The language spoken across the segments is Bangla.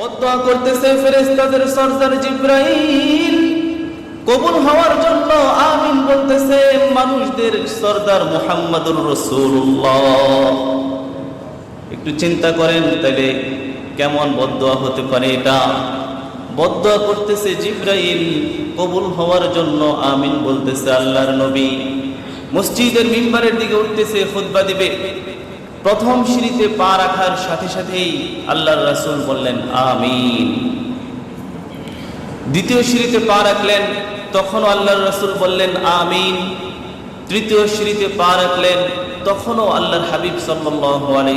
বদয়া করতেছে ফেরেশতাদের সরদার জিব্রাইল। কবুল হওয়ার জন্য আমিন বলতেছে, মানুষদের সরদার মুহাম্মাদুর রাসূলুল্লাহ। একটু চিন্তা করেন, তাহলে কেমন বদয়া হতে পারে এটা? বদয়া করতেছে জিব্রাইল, কবুল হওয়ার জন্য আমিন বলতেছে আল্লাহর নবী। মসজিদের মিম্বারের দিকে উঠতেছে, খুতবা দিবে। প্রথম সিঁড়িতে পা রাখার সাথে সাথেই আল্লাহর রাসুল বললেন, আমিন। দ্বিতীয় সিঁড়িতে পা রাখলেন, তখনও আল্লাহর রাসুল বললেন, আমিন। তৃতীয় সিঁড়িতে পা রাখলেন, তখনও আল্লাহর হাবিব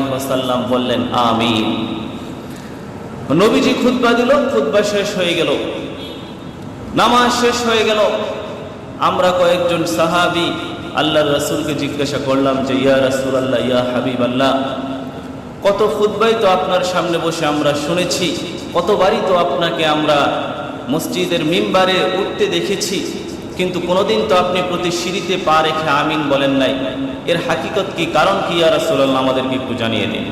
ওয়াসাল্লাম বললেন, আমিন। নবীজি খুতবা দিল, খুতবা শেষ হয়ে গেল। নামাজ শেষ হয়ে গেল। আমরা কয়েকজন সাহাবি আল্লাহর রাসূলকে জিজ্ঞাসা করলাম যে, ইয়া রাসূল আল্লাহ ইয়া হাবিব আল্লাহ কত খুতবাই তো আপনার সামনে বসে আমরা শুনেছি, কতবারই তো আপনাকে আমরা মসজিদের মিম্বারে উঠতে দেখেছি, কিন্তু কোনোদিন তো আপনি প্রতি সিঁড়িতে পা রেখে আমিন বলেন নাই। এর হাকিকত কি, কারণ কি, ইয়া রাসূলুল্লাহ, আমাদেরকে একটু জানিয়ে দিন।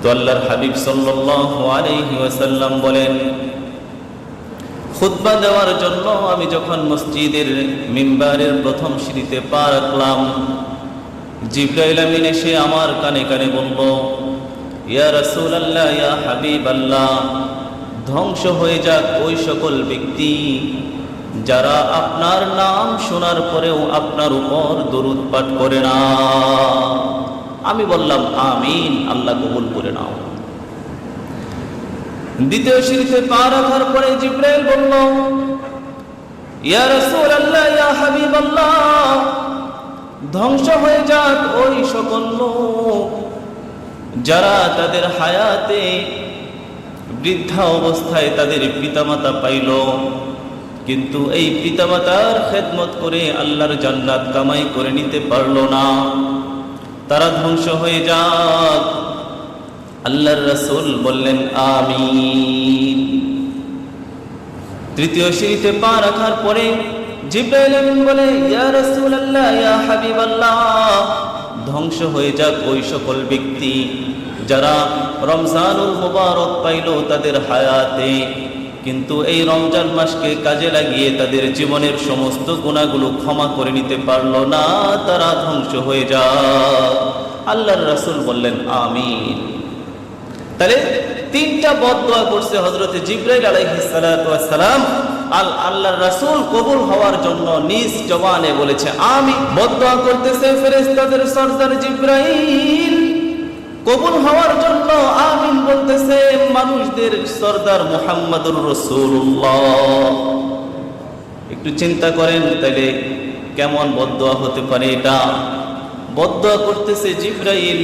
তো আল্লাহর হাবিব আলাইহি ওয়াসাল্লাম বলেন খুতবা দেওয়ার জন্য আমি যখন মসজিদের মিম্বারের প্রথম সিঁড়িতে পা রাখলাম, জিব্রাইল এসে আমার কানে কানে বলল, ইয়া রাসূলুল্লাহ, ইয়া হাবিব আল্লাহ ধ্বংস হয়ে যাক ওই সকল ব্যক্তি যারা আপনার নাম শোনার পরেও আপনার উপর দরুদ করে না। আমি বললাম, আমিন, আল্লাহ কবুল করে নাও। দ্বিতীয় সিঁড়িতে পা রাখার পরে জিব্রাইল বলল, ইয়া রাসূলুল্লাহ, ইয়া হাবিবাল্লাহ, ধ্বংস হয়ে যাক ওই সকল লোক যারা তাদের হায়াতে বৃদ্ধা অবস্থায় তাদের পিতামাতা পাইল। কিন্তু এই পিতামাতার খেদমত করে আল্লাহর জান্নাত কামাই করে নিতে পারল না। তারা ধ্বংস হয়ে যাক। আল্লাহর রাসূল বললেন, আমিন। তৃতীয় সিঁড়িতে পা রাখার পরে বলে, ইয়া ইয়া হাবিবাল্লাহ, ধ্বংস হয়ে যাক ওই সকল ব্যক্তি যারা রমজানুল মুবারক পাইল তাদের হায়াতে। কিন্তু এই রমজান মাসকে কাজে লাগিয়ে তাদের জীবনের সমস্ত গুণাগুলো ক্ষমা করে নিতে পারল না, তারা ধ্বংস হয়ে যা আল্লাহর রাসূল বললেন, আমিন। তাহলে তিনটা বদদোয়া করছে হজরতে জিব্রাইল আলাইহিস সালাতু ওয়াস সালাম। আল আল্লাহ রাসূল কবুল হওয়ার জন্য নিজ জবানে বলেছে, আমি বদদোয়া করতেছে ফেরেশতাদের সর্দার জিব্রাইল। কবুল হওয়ার জন্য আমিন বলতেছে মানুষদের সরদার মুহাম্মাদুর রাসূলুল্লাহ। একটু চিন্তা করেন তাহলে কেমন বদদোয়া হতে পারে এটা? বদয়া করতেছে জিব্রাইল,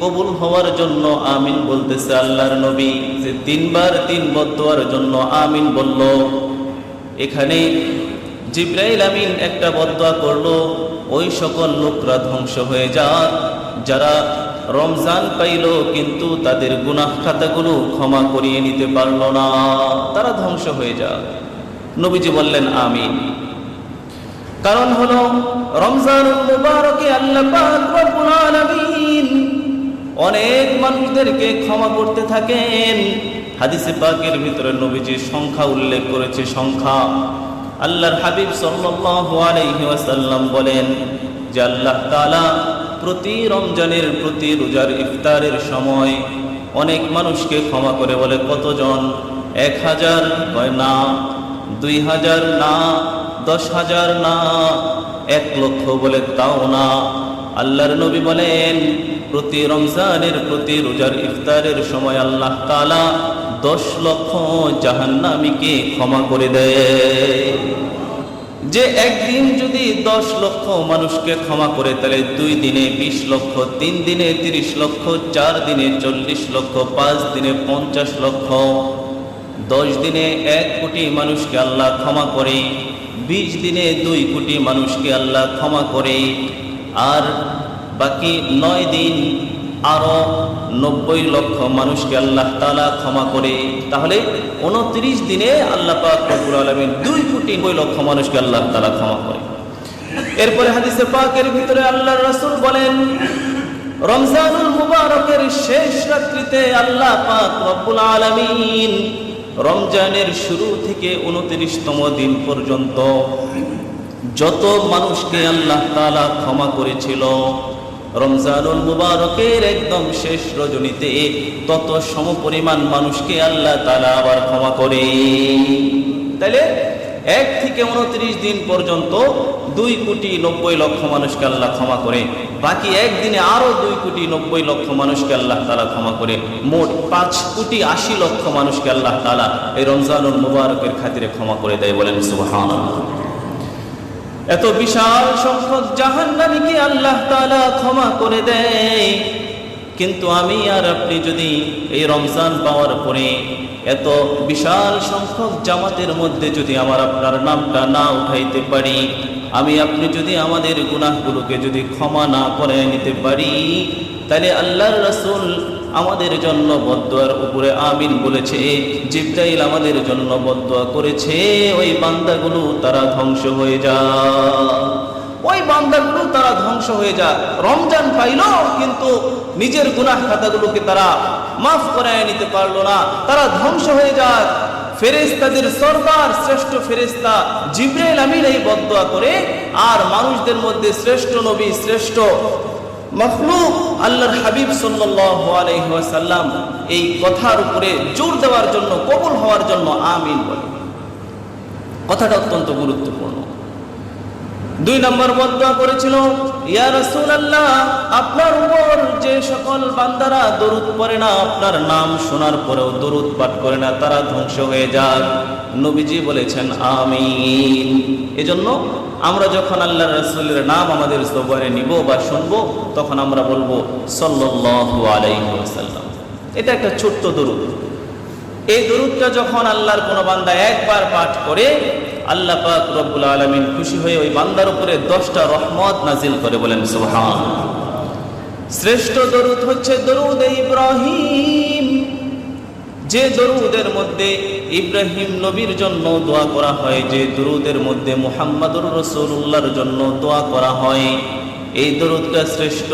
কবুল হওয়ার জন্য আমিন বলতেছে আল্লাহর নবী। যে তিনবার তিন বদয়ার জন্য আমিন বলল। এখানে জিব্রাইল আমিন একটা বদয়া করল। ওই সকল লোকরা ধ্বংস হয়ে যাক। যারা রমজান পাইল কিন্তু তাদের গুনাহ খাতাগুলো ক্ষমা করিয়ে নিতে পারল না। তারা ধ্বংস হয়ে যাক। নবীজি বললেন, আমিন। কারণ হলো রমজান অনেক মানুষদেরকে ক্ষমা করতে থাকেন। হাদিসে পাকের ভিতরে নবীজির সংখ্যা উল্লেখ করেছে, সংখ্যা। আল্লাহর হাবিব ওয়াসাল্লাম বলেন যে আল্লাহ তাআলা প্রতি রমজানের প্রতি রোজার ইফতারের সময় অনেক মানুষকে ক্ষমা করে বলে কতজন? এক হাজার না, দুই হাজার না দশ হাজার না, এক লক্ষ বলে তাও না। আল্লাহর নবী বলেন, প্রতি রমজানের, প্রতি রোজার ইফতারের সময় আল্লাহ তালা দশ লক্ষ জাহান্নামীকে ক্ষমা করে দেয়। যে একদিন যদি দশ লক্ষ মানুষকে ক্ষমা করে, তাহলে দুই দিনে বিশ লক্ষ, তিন দিনে তিরিশ লক্ষ, চার দিনে চল্লিশ লক্ষ, পাঁচ দিনে পঞ্চাশ লক্ষ। দশ দিনে এক কোটি মানুষকে আল্লাহ ক্ষমা করে বিশ দিনে দুই কোটি মানুষকে আল্লাহ ক্ষমা করে, আর বাকি নয় দিন আরও নব্বই লক্ষ মানুষকে আল্লাহ তালা ক্ষমা করে। তাহলে উনত্রিশ দিনে আল্লাহ পাক রব্বুল আলমিন দুই কোটি নব্বই লক্ষ মানুষকে আল্লাহ তালা ক্ষমা করে। এরপরে হাদিসে পাকের ভিতরে আল্লাহ রাসূল বলেন, রমজানুল মুবারকের শেষ রাত্রিতে আল্লাহ পাক রব্বুল আলামিন রমজানের শুরু থেকে উনত্রিশতম দিন পর্যন্ত যত মানুষকে আল্লাহ তালা ক্ষমা করেছিল, রমজানুল মুবারকের একদম শেষ রজনীতে তত সমপরিমাণ মানুষকে আল্লাহ তালা আবার ক্ষমা করে। তাইলে এক থেকে উনত্রিশ দিন পর্যন্ত দুই কোটি নব্বই লক্ষ মানুষকে আল্লাহ ক্ষমা করে। বাকি একদিনে আরও দুই কোটি নব্বই লক্ষ মানুষকে আল্লাহ তালা ক্ষমা করে। মোট পাঁচ কোটি আশি লক্ষ মানুষকে আল্লাহ তালা এই রমজানুল মুবারকের খাতিরে ক্ষমা করে দেয় বলেন সুবহান এত বিশাল সংখ্যক জাহান্নামীকে আল্লাহ তালা ক্ষমা করে দেয়। কিন্তু আমি আর আপনি যদি এই রমজান পাওয়ার পরে এত বিশাল সংখ্যক জামাতের মধ্যে যদি আমার আপনার নামটা না উঠাইতে পারি, আমি আপনি যদি আমাদের গুনাহগুলোকে যদি ক্ষমা না করে নিতে পারি, তাহলে আল্লাহর রসুল আমাদের জন্য বদুয়ার উপরে আমিন বলেছে, জিব্রাইল আমাদের জন্য বদুয়া করেছে, ওই বান্দাগুলো তারা ধ্বংস হয়ে যায় বান্দাগুলো তারা ধ্বংস হয়ে যায়। রমজান পাইল, কিন্তু নিজের খাতাগুলোকে তারা মাফ নিতে পারল না। তারা ধ্বংস হয়ে যায়। ফেরেস্তাদের সর্দার, শ্রেষ্ঠ ফেরেস্তা জিব্রাইল আমিন এই বদয়া করে, আর মানুষদের মধ্যে শ্রেষ্ঠ নবী, শ্রেষ্ঠ মখলুক, আল্লাহর হাবিব এই কথার উপরে জোর দেওয়ার জন্য, কবুল হওয়ার জন্য আমিন বলে। কথাটা অত্যন্ত গুরুত্বপূর্ণ। দুই নম্বর বদয়া করেছিল, ইয়া রাসূলুল্লাহ, আপনার উপর যে সকল বান্দারা দরুদ পড়ে না, আপনার নাম শোনার পরেও দরুদ পাঠ করে না, তারা ধ্বংস হয়ে যাক। নবীজি বলেছেন, আমিন। এজন্য আমরা যখন আল্লাহ রাসূলের নাম আমাদের জবানে নিব বা শুনব, তখন আমরা বলব, সাল্লাল্লাহু আলাইহি ওয়াসাল্লাম। এটা একটা ছোট্ট দরুদ। এই দরুদটা যখন আল্লাহর কোনো বান্দা একবার পাঠ করে আল্লাহ পাক রব্বুল আলমিন খুশি হয়ে ওই বান্দার উপরে দশটা রহমত নাজিল করে বলেন সুবহান শ্রেষ্ঠ দরুদ হচ্ছে দরুদ ইব্রাহিম। যে দরুদের মধ্যে ইব্রাহিম নবীর জন্য দোয়া করা হয়, যে দরুদের মধ্যে মুহাম্মাদুর রসুল্লাহর জন্য দোয়া করা হয়, এই দরুদটা শ্রেষ্ঠ।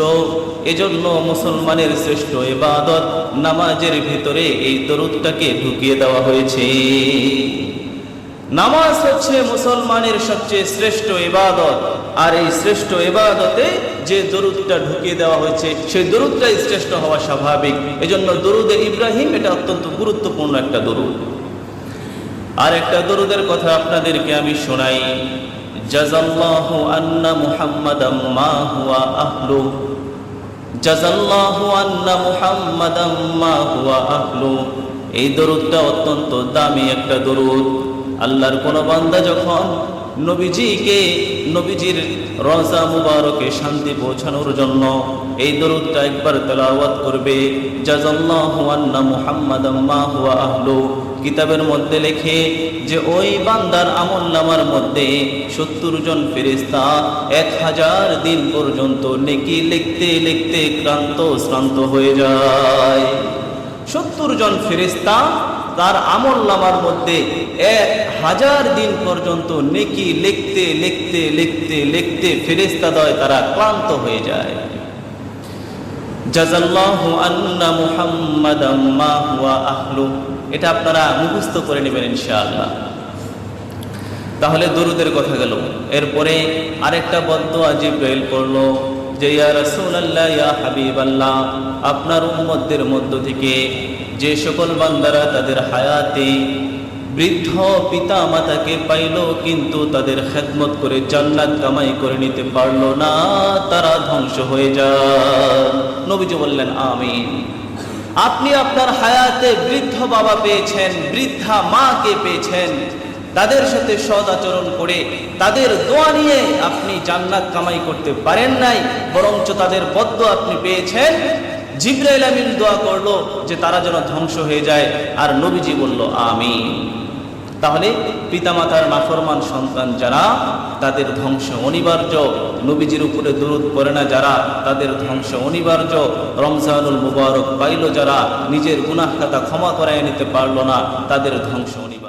এজন্য মুসলমানের শ্রেষ্ঠ এবাদত নামাজের ভিতরে এই দরুদটাকে ঢুকিয়ে দেওয়া হয়েছে। নামাজ হচ্ছে মুসলমানের সবচেয়ে শ্রেষ্ঠ ইবাদত। আর এই শ্রেষ্ঠ ইবাদতে যে দরুদটা ঢুকিয়ে দেওয়া হয়েছে, সেই দরুদটাই শ্রেষ্ঠ হওয়া স্বাভাবিক। এজন্য দরুদে ইব্রাহিম এটা অত্যন্ত গুরুত্বপূর্ণ একটা দরুদ। আর একটা দরুদের কথা আপনাদেরকে আমি শোনাই। জাজাল্লাহু আন্না মুহাম্মাদাম মা হুয়া আহলু। জাজাল্লাহু আন্না মুহাম্মাদাম মা হুয়া আহলু। এই দরুদটা অত্যন্ত দামি একটা দরুদ। আল্লাহর কোন বান্দা যখন নবীজিকে, নবীজির রজা মুবারকে শান্তি পৌঁছানোর জন্য এই দরুদটা একবার তেলাওয়াত করবে জাজাল্লাহু আন্না মুহাম্মাদাম মা হুয়া আহলু, কিতাবের মধ্যে লেখে যে ওই বান্দার আমল নামার মধ্যে সত্তর জন ফেরিস্তা এক হাজার দিন পর্যন্ত নেকি লিখতে লিখতে ক্লান্ত শ্রান্ত হয়ে যায়। সত্তর জন ফেরিস্তা তার আমল নামার মধ্যে এক হাজার দিন পর্যন্ত নেকি লিখতে লিখতে লিখতে লিখতে ফেরিস্তা দয় তারা ক্লান্ত হয়ে যায়। মুখস্থ করে নেবেন তাহলে দরুদের কথা গেল। এরপরে আরেকটা করল যে, ইয়া ইয়া আপনার উম্মতদের মধ্য থেকে যে সকল বান্দারা তাদের হায়াতে বৃদ্ধ পিতা মাতাকে পাইল, কিন্তু তাদের খেদমত করে জান্নাত কামাই করে নিতে পারল না, তারা ধ্বংস হয়ে যায় নবীজি বললেন, আমিন। আপনি আপনার হায়াতে বৃদ্ধ বাবা পেয়েছেন, বৃদ্ধা মাকে পেয়েছেন। তাদের সাথে সদ আচরণ করে তাদের দোয়া নিয়ে আপনি জান্নাত কামাই করতে পারেন নাই, বরঞ্চ তাদের বদ্ধ আপনি পেয়েছেন। জিব্রাইল আমিন দোয়া করল যে তারা যেন ধ্বংস হয়ে যায়। আর নবীজি বলল আমি তাহলে পিতামাতার নাফরমান সন্তান যারা, তাদের ধ্বংস অনিবার্য। নবীজির উপরে দূরত করে না যারা, তাদের ধ্বংস অনিবার্য। রমজানুল মুবারক পাইল যারা, নিজের গুনাহ খাতা ক্ষমা করায় নিতে পারল না, তাদের ধ্বংস অনিবার্য।